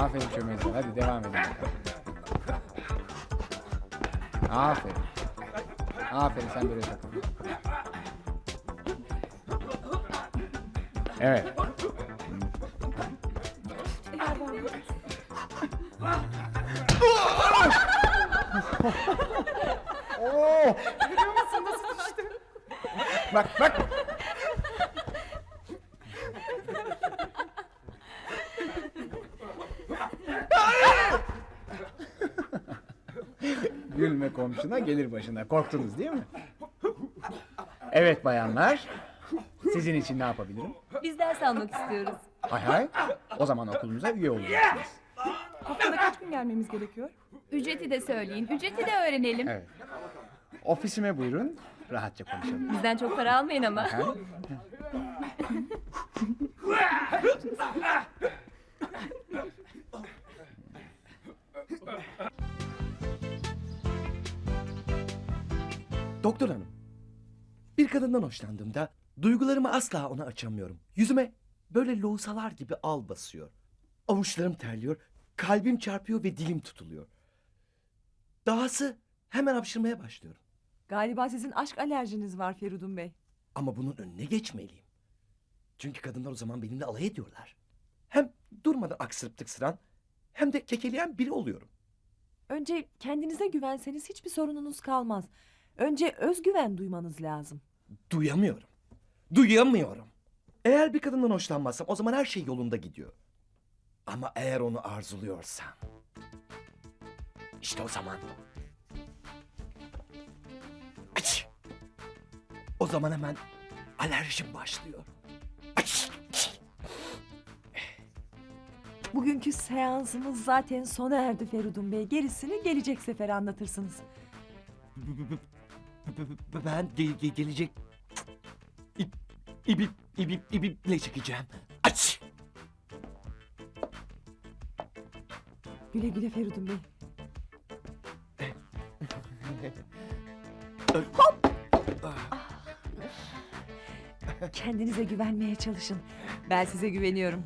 Aferin çömezler. Hadi devam edin. Aferin. Aferin sen böyle takıl. Evet. Oo! Bak bak. Gülme komşuna gelir başına. Korktunuz değil mi? Evet bayanlar. Sizin için ne yapabilirim? Biz ders almak istiyoruz. Hay hay. O zaman okulumuza üye olacaksınız. Haftada kaç gün gelmemiz gerekiyor? Ücreti de söyleyin. Ücreti de öğrenelim. Evet. Ofisime buyurun. Rahatça konuşalım. Bizden çok para almayın ama. Doktor hanım. Bir kadından hoşlandığımda duygularımı asla ona açamıyorum. Yüzüme böyle loğusalar gibi al basıyor. Avuçlarım terliyor, kalbim çarpıyor ve dilim tutuluyor. Dahası hemen hapşırmaya başlıyorum. Galiba sizin aşk alerjiniz var Feridun Bey. Ama bunun önüne geçmeliyim. Çünkü kadınlar o zaman benimle alay ediyorlar. Hem durmadan aksırıp tıksıran hem de kekeleyen biri oluyorum. Önce kendinize güvenseniz hiçbir sorununuz kalmaz. Önce özgüven duymanız lazım. Duyamıyorum. Duyamıyorum. Eğer bir kadından hoşlanmazsam o zaman her şey yolunda gidiyor. Ama eğer onu arzuluyorsam... işte o zaman... Aç! O zaman hemen alerjim başlıyor. Aç! Bugünkü seansımız zaten sona erdi Feridun Bey. Gerisini gelecek sefer anlatırsınız. Ben ge- ge- gelecek... İp, ibip, ibip, ipiple çekeceğim. Aç! Güle güle Feridun Bey. Kendinize güvenmeye çalışın. Ben size güveniyorum.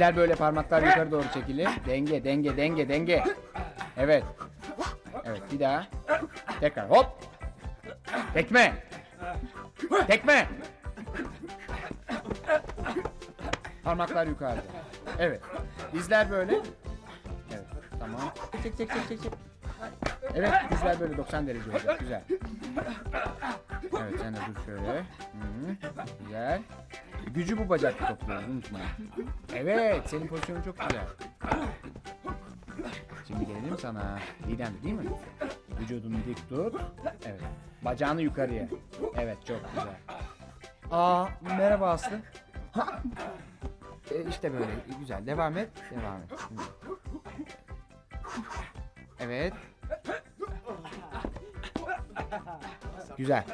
Bizler böyle parmaklar yukarı doğru çekili. Denge, denge, denge, denge. Evet. Evet, bir daha. Tekrar hop. Tekme. Tekme. Parmaklar yukarıda. Evet. Dizler böyle. Evet, tamam. Çek, çek, çek, çek. Evet, dizler böyle 90 derece olacak. Güzel. Evet, sen dur şöyle. Hı, güzel. Gücü bu bacakta topluyoruz, unutma. Evet, senin pozisyonun çok güzel. Şimdi gelelim sana. Didem değil mi? Vücudunu dik tut. Evet. Bacağını yukarıya. Evet, çok güzel. Aa, merhaba Aslı. Ha. E, işte böyle, güzel. Devam et, devam et. Evet. Güzel.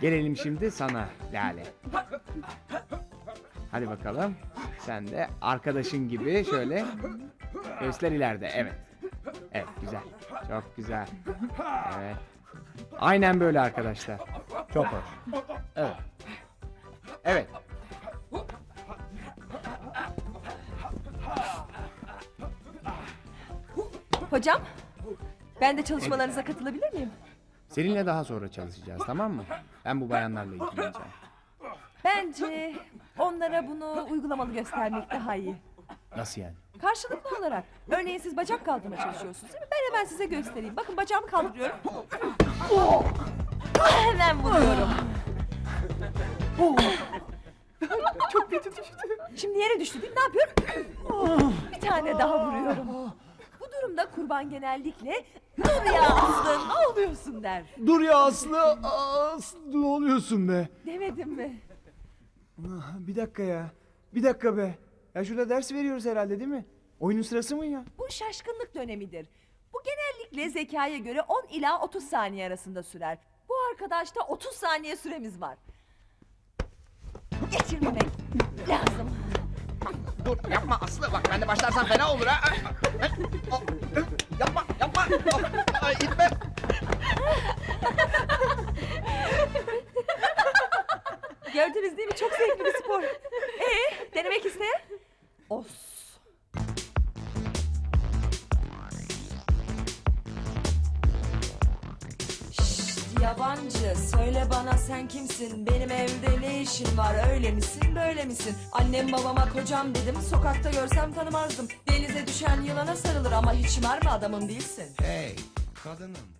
Gelelim şimdi sana Lale. Hadi bakalım. Sen de arkadaşın gibi şöyle göğüsler ileride. Evet. Evet güzel. Çok güzel. Evet. Aynen böyle arkadaşlar. Çok hoş. Evet. Evet. Hocam, ben de çalışmalarınıza katılabilir miyim? Seninle daha sonra çalışacağız tamam mı? Ben bu bayanlarla ilgileneceğim. Bence onlara bunu uygulamalı göstermek daha iyi. Nasıl yani? Karşılıklı olarak. Örneğin siz bacak kaldırmaya çalışıyorsunuz değil mi? Ben hemen size göstereyim. Bakın bacağımı kaldırıyorum. hemen vuruyorum. Çok kötü düştü. Şimdi yere düştü değil mi? Ne yapıyorum? Bir tane daha vuruyorum. Durumda kurban genellikle dur ya Aslı ne oluyorsun der. Dur ya Aslı. Aslı ne oluyorsun be? Demedim mi? Bir dakika ya. Bir dakika be. Ya şurada ders veriyoruz herhalde değil mi? Oyunun sırası mı ya? Bu şaşkınlık dönemidir. Bu genellikle zekaya göre 10 ila 30 saniye arasında sürer. Bu arkadaşta 30 saniye süremiz var. Geçirmemek lazım. Dur yapma Aslı bak ben de başlarsam fena olur ha. Yapma yapma. Ay itme. Gördünüz değil mi? Çok zevkli bir spor. Yabancı söyle bana sen kimsin? Benim evde ne işin var? Öyle misin böyle misin? Annem babama kocam dedim sokakta görsem tanımazdım. Denize düşen yılana sarılır ama hiç mermi adamım değilsin. Hey kadınım